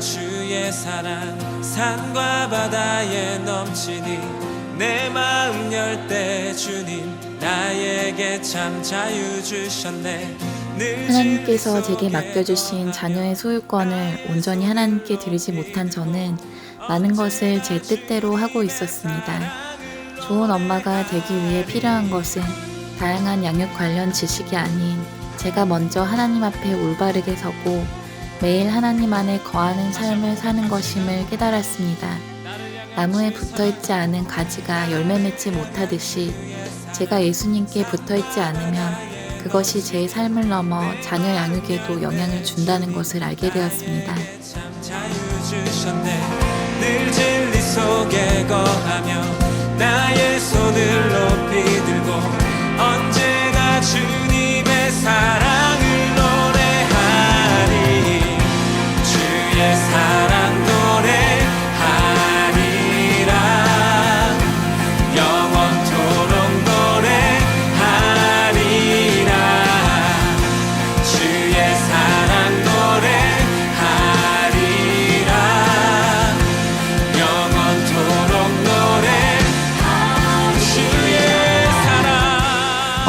주의 사랑 산과 바다에 넘치니 내 마음 열 때 주님 나에게 참 자유 주셨네 늘 하나님께서 제게 맡겨주신 자녀의 소유권을 온전히 하나님께 드리지 못한 저는 많은 것을 제 뜻대로 하고 있었습니다. 좋은 엄마가 되기 위해 필요한 것은 다양한 양육 관련 지식이 아닌 제가 먼저 하나님 앞에 올바르게 서고 매일 하나님 안에 거하는 삶을 사는 것임을 깨달았습니다. 나무에 붙어 있지 않은 가지가 열매 맺지 못하듯이 제가 예수님께 붙어 있지 않으면 그것이 제 삶을 넘어 자녀 양육에도 영향을 준다는 것을 알게 되었습니다.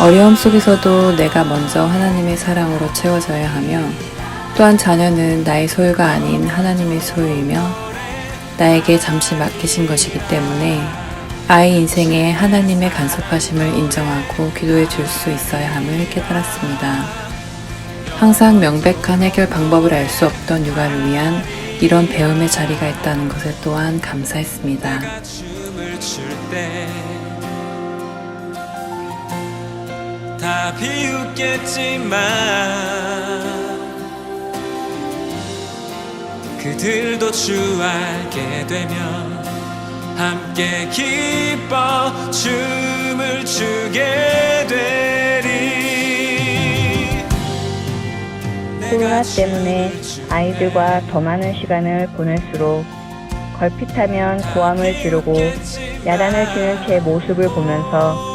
어려움 속에서도 내가 먼저 하나님의 사랑으로 채워져야 하며 또한 자녀는 나의 소유가 아닌 하나님의 소유이며 나에게 잠시 맡기신 것이기 때문에 아이 인생에 하나님의 간섭하심을 인정하고 기도해 줄 수 있어야 함을 깨달았습니다. 항상 명백한 해결 방법을 알 수 없던 육아를 위한 이런 배움의 자리가 있다는 것에 또한 감사했습니다. 다 비웃겠지만 그들도 주 알게 되면 함께 기뻐 춤을 추게 되리. 코로나 때문에 아이들과 더 많은 시간을 보낼수록 걸핏하면 고함을 지르고 야단을 치는 제 모습을 보면서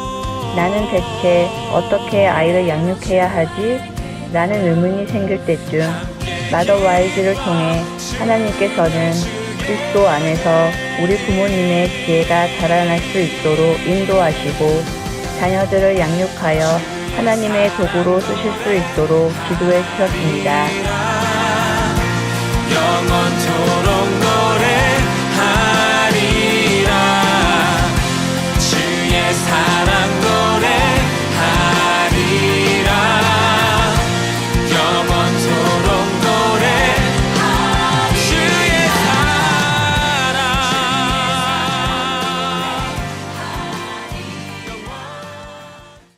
나는 대체 어떻게 아이를 양육해야 하지? 라는 의문이 생길 때쯤 마더 와이즈를 통해 하나님께서는 그리스도 안에서 우리 부모님의 지혜가 자라날 수 있도록 인도하시고 자녀들을 양육하여 하나님의 도구로 쓰실 수 있도록 기도해 주셨습니다.